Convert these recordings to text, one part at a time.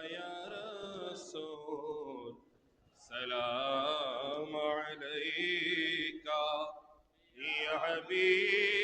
یا رسول سلام علیکہ یا حبیب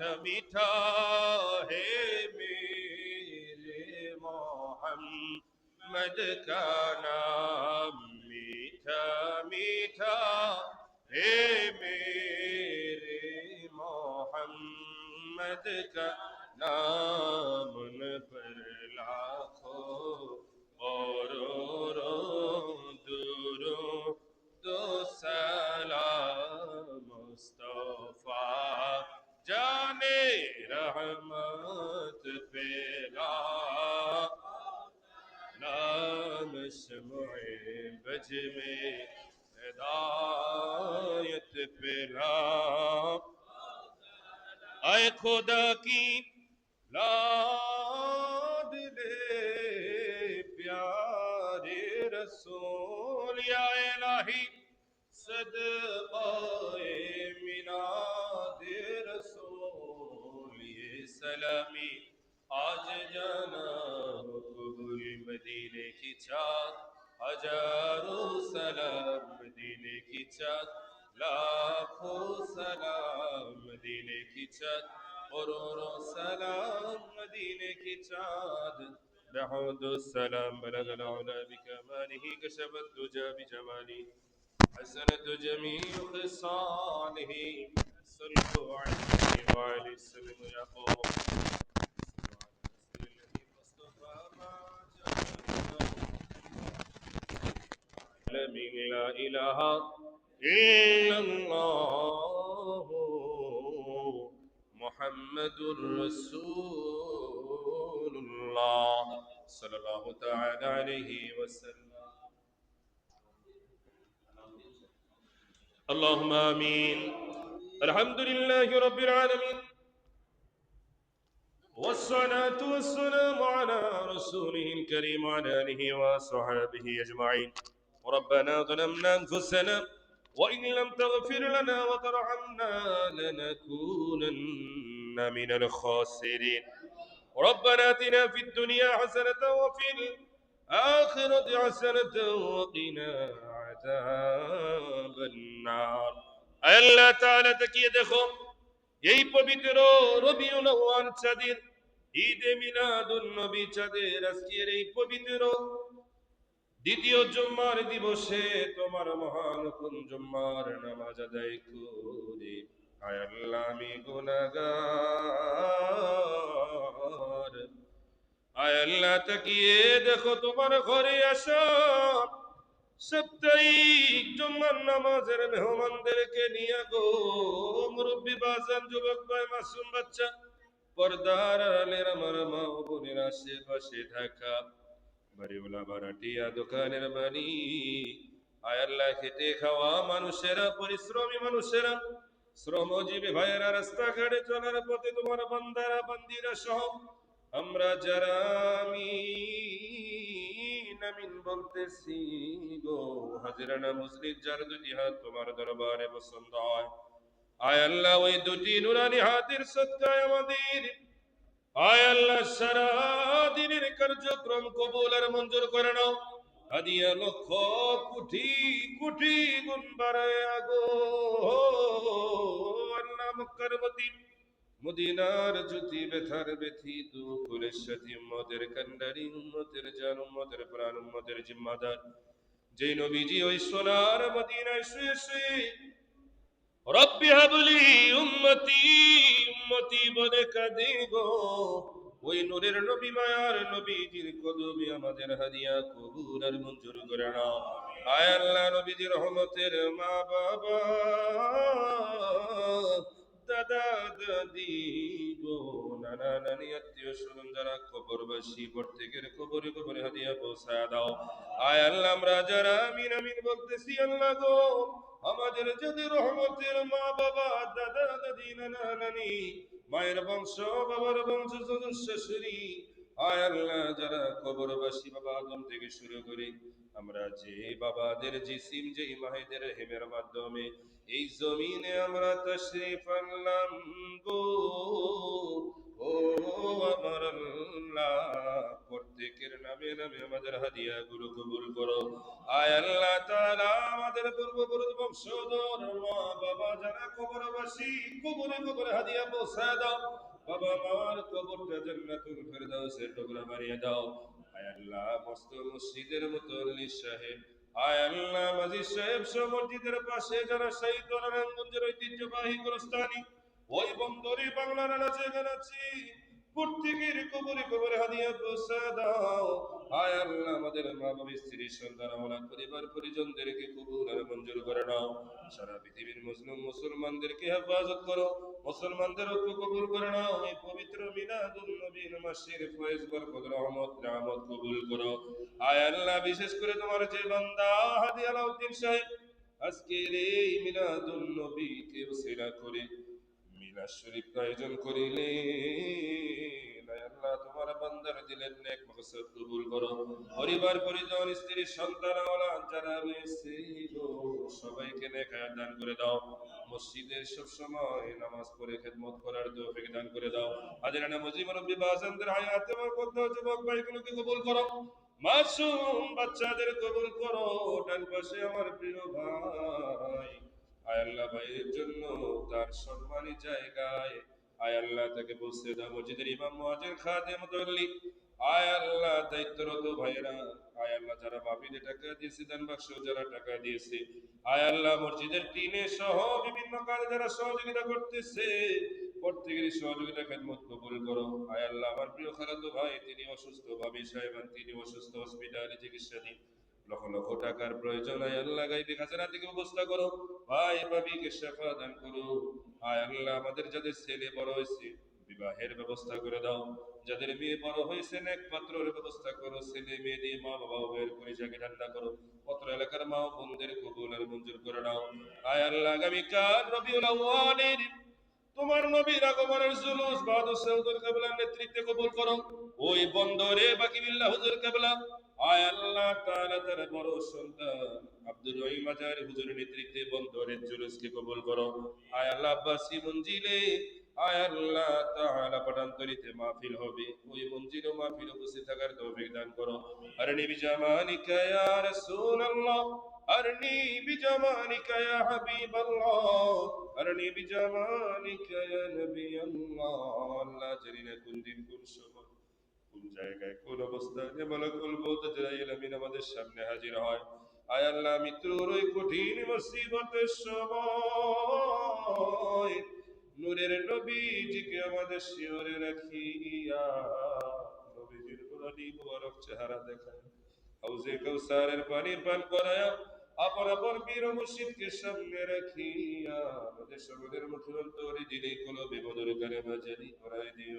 मीठा है मेरे मोहम्मद का नाम मीठा मीठा है मेरे मोहम्मद का नाम اے خدا کی لاد لے پیارے رسول، یا الہی صدقائے میلاد رسول، یہ سلامی آج جانا قبول مدینے کی چاند ہزاروں سلام مدینے کی چاند لاکھوں سلام مدینے کی چاند قرور سلام مدینے کی چاند۔ بعود السلام بلغ العلا بكماله كشف الدجى بجماله حسنت جميع خصاله صلوا عليه وعلى السلام يا قوم لا إله إلا الله محمد رسول الله صلى الله تعالى عليه وسلم. اللهم آمين. الحمد لله رب العالمين. والصلاة والسلام على رسوله الكريم وعلى آله وصحبه أجمعين. ربنا ظلمنا أنفسنا وإن لم تغفر لنا وترحمنا لنكونن من الخاسرين ربنا آتنا في الدنيا حسنة وفي الآخرة حسنة وقنا عذاب النار আল্লাহ তাআলা তাকিয়ে দেখো এই পবিত্র রবিউল আউয়াল চাঁদের ঈদে মিলাদুন নবী চাঁদের আজকের এই পবিত্র দ্বিতীয় জুম্মার দিবসে তোমার মহান কোন জুম্মার নামাজ আদায় করে। আয় আল্লাহ, আমি গুনাহগার। আয় আল্লাহ, তাকিয়ে দেখো তোমার ঘরে আসা। সাপ্তাহিক জুম্মার নামাজের মেহমানদেরকে নিয়ে গো, মুরব্বী, বাজান, যুবক ভাই, মাসুম বাচ্চা, পর্দার আলের আমার মা বোনের আশেপাশে থাকা। বাড়িওয়ালা ভাড়াটিয়া দোকানের বাড়ি আয় আল্লাহ খাওয়া মানুষেরা, পরিশ্রমী মানুষেরা। শ্রমজীবী ভাইয়েরা, রাস্তাঘাটে চলার পথে তোমার বান্দারা, বান্দিরা সহ আমরা যারা আমিন বলতেছি গো। হাজিরানা মুসলিম, যার দুটি হাত তোমার দরবারে পছন্দ হয়। আয় আল্লাহ, ওই দুটি নুরানি হাতের সৎকায় আমাদের আয় আল্লাহ, সারা দিনের কার্যক্রম কবুল আর মঞ্জুর করে নাও। হাদিয়া লক্ষ কোটি কোটি গুণ বাড়ায় আগো। আল্লাহ মক্কার মতি মদিনার জ্যোতি ব্যথার ব্যথি দুকুলের সাথী উম্মতের কান্ডারি উম্মতের জান, উম্মতের প্রাণ, উম্মতের জিম্মাদার। যেই নবীজি ওই সোনার মদিনায় শুয়ে শুয়ে রব্বি হাবলি উম্মতি উম্মতি বলে কাঁদে গো। ওই নূরের নবী মায়ার নবীজির কদমে আমাদের হাদিয়া কবুল আর মঞ্জুর করে নাও। আয় আল্লাহ নবীজির রহমতের মা বাবা, দাদা দাদি গো, নানা নানি আত্মীয় স্বজন যারা কবরবাসী, প্রত্যেকের কবরে কবরে হাদিয়া পৌঁছায় দাও। আয় আল্লাহ আমরা যারা আমিন আমিন বলতেছি আল্লাহ গো আমাদের যদি রহমতের মা বাবা দাদা, দাদি, নানা, নানি, মায়ের বংশ, বাবার বংশ শাশুড়ি আয় আল্লাহ, যারা কবরবাসী বাবা আদম থেকে শুরু করে, আমরা যে বাবাদের জিসিম যে মাহেদের হেমের মাধ্যমে এই জমিনে আমরা তশরিফ আনলাম গো। ও আমার আল্লাহ প্রত্যেকের নামে নামে আমাদের হাদিয়া গুলো কবুল করো। আয় আল্লাহ তাআলা আমাদের পূর্বপুরুষ বংশধর মা বাবা যারা কবরবাসী, কবরে কবরে হাদিয়া পৌঁছায় দাও। বাবা মার কবরটা জান্নাতুল ফেরদাউসের টুকরা বানিয়ে দাও। আয় আল্লাহ মস্ত মসজিদের মতো সাহেব আয় আল্লাহ মাজিদ সাহেব সহ মসজিদের পাশে যারা শহীদ নারায়ণগঞ্জের ঐতিহ্যবাহী গোরস্থানী। ওই বন্দরে বাংলার আনাচে গানাচ্ছি প্রত্যেকের কবরে কবরে হাদিয়া পৌঁছা দাও। আয় আল্লাহ, আমাদের মা বাবা স্ত্রী, সন্তান, আমরা পরিবার পরিজনদেরকে কবুল আর মঞ্জুর করে নাও। সারা পৃথিবীর মুসলিম মুসলমানদেরকে হেফাজত করো, মুসলমানদের ঐক্য কবুল করে নাও। এই পবিত্র মিলাদুল নবীর মাসের ফয়েজ, বরকত, রহমত রহমত কবুল করো। আয় আল্লাহ, বিশেষ করে তোমার যে বান্দা হাদি আলাউদ্দিন সাহেব, আজকের এই মিলাদুল নবীকে উসিলা করে মিলাদ শরীফ আয়োজন করিলে আল্লাহ তোমার বান্দার দিলেন নেক মকসদ কবুল করো। পরিবার, পরিজন, স্ত্রী, সন্তান, আওলাদ যারা রয়েছে সবাইকে নেক দান করে দাও। মসজিদের সব সময় নামাজ পড়ে খেদমত করার তৌফিক দান করে দাও। হাজিরানা মুজিব রব্বি বাজানদের, হায়াত এবং কত যুবক ভাইগুলোকে কবুল করো। মাসুম বাচ্চাদের কবুল করো। ডান পাশে আমার প্রিয় ভাই আয় আল্লাহ ভাইয়ের জন্য তার সম্মানী জায়গায়। আয় আল্লাহ তাকে বসতে দাও মসজিদের ইমাম আয় আল্লাহ দায়িত্বরত ভাইয়েরা, আয় আল্লাহ যারা টাকা দিয়েছে বাক্স যারা টাকা দিয়েছে, আয় আল্লাহ মসজিদের টিনে সহ বিভিন্ন কাজে যারা সহযোগিতা করতেছে প্রত্যেকের সহযোগিতা খেদমত কবুল করো। আয় আল্লাহ আমার প্রিয় খালাতো ভাই, তিনি অসুস্থ ভাবি সাহেবান তিনি অসুস্থ, হসপিটালে চিকিৎসাধীন। লক্ষ লক্ষ টাকার প্রয়োজন আয় আল্লাহ গাইবে, খাজানা থেকে ব্যবস্থা করো। ভাই, ভাবিকে শেফা দান করো। আয় আল্লাহ আমাদের যাদের ছেলে বড় হয়েছে, বিবাহের ব্যবস্থা করে দাও। যাদের মেয়ে বড় হয়েছে এক পাত্রের ব্যবস্থা করো। ছেলে মেয়ে দিয়ে মা বাবা উভয়ের পরিচয়কে ঠান্ডা করো। পত্র এলাকার মা বোনদের কবুল আর মঞ্জুর করে নাও। আয় আল্লাহ আগামীকাল রবিউল আউয়ালের তোমার নবীর আগমনের জুলুস, বাহাদুর সৌদুল কাবলার নেতৃত্বে কবুল করো। ওই বন্দরে বাকি বিল্লাহ হুজুর কাবলা আয় আল্লাহ তাআলা তার বড় সন্তান আব্দুর রহিম আজারি হুজুরের নেতৃত্বে বন্ধনের জুলুসকে কবুল করো। আয় আল্লাহ আব্বাসি মঞ্জিলে, আয় আল্লাহ তাআলা পটান্তরিতে মাহফিল হবে। ওই মঞ্জিল মাহফিল উপস্থিত থাকার তৌফিক দান করো। আরনি বিজামানিকা ইয়া রাসূলুল্লাহ, আরনি বিজামানিকা ইয়া হাবিবাল্লাহ, আরনি বিজামানিকা ইয়া নবিয়াল্লাহ। আল্লাহ জানি না কোন দিন কোন সময় কোন জায়গায়, কোন অবস্থানে মালাকুল আমিন আমাদের সামনে হাজির হয়। আয় আল্লাহ, মৃত্যুর ওই কঠিন মুসিবতের সময় নূরের নবীজিকে আমাদের শিওরে রাখিয়া নবীজির পুরানি মুবারক চেহারা দেখায় হাউজে কৌসারের পানি পান করায়া আপন আপন বীর মুর্শিদকে সামনে রাখিয়া আমাদের সকলের মুখে অন্তরে দিলে কোনো বিপদের কারে বাজারি করাই দিও